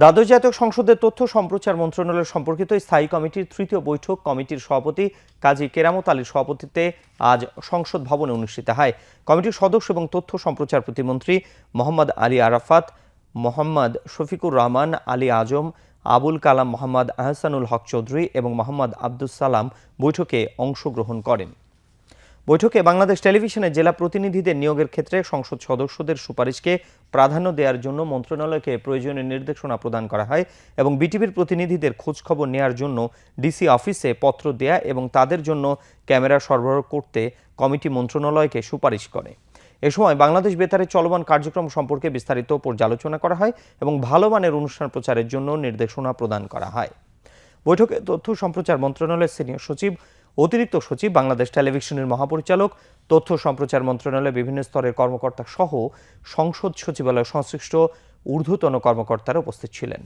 দ্বাদশ জাতীয় সংসদের তথ্য সম্প্রচার মন্ত্রণালয় সম্পর্কিত স্থায়ী কমিটির তৃতীয় বৈঠক কমিটির সভাপতি কাজী কেরামত আলীর সভাপতিত্বে আজ সংসদ ভবনে অনুষ্ঠিত হয়। কমিটির সদস্য এবং তথ্য সম্প্রচার প্রতিমন্ত্রী মোহাম্মদ আলী আরাফাত, মোহাম্মদ শফিকুর রহমান, আলী আজম, আবুল কালাম মোহাম্মদ আহসানুল হক চৌধুরী এবং মোহাম্মদ আব্দুস সালাম বৈঠকে অংশগ্রহণ করেন। বৈঠকে বাংলাদেশ টেলিভিশনের জেলা প্রতিনিধিদের নিয়োগের ক্ষেত্রে সংসদ সদস্যদের সুপারিশকে প্রাধান্য দেওয়ার জন্য মন্ত্রণালয়কে প্রয়োজনীয় নির্দেশনা প্রদান করা হয় এবং বিটিভির প্রতিনিধিদের খোঁজখবর নেওয়ার জন্য ডিসি অফিসে পত্র দেয়া এবং তাদের জন্য ক্যামেরা সরবরাহ করতে কমিটি মন্ত্রণালয়কে সুপারিশ করে। এ সময় বাংলাদেশ বেতারের চলমান কার্যক্রম সম্পর্কে বিস্তারিত পর্যালোচনা করা হয় এবং ভালো মানের অনুষ্ঠান প্রচারের জন্য নির্দেশনা প্রদান করা হয়। বৈঠকে তথ্য সম্প্রচার মন্ত্রণালয়ের সিনিয়র সচিব অতিরিক্ত সচিব, বাংলাদেশ টেলিভিশনের মহাপরিচালক, তথ্য সম্প্রচার মন্ত্রণালয়ের বিভিন্ন স্তরের কর্মকর্তা সহ সংসদ সচিবালয় সংশ্লিষ্ট ঊর্ধ্বতন কর্মকর্তারা উপস্থিত ছিলেন।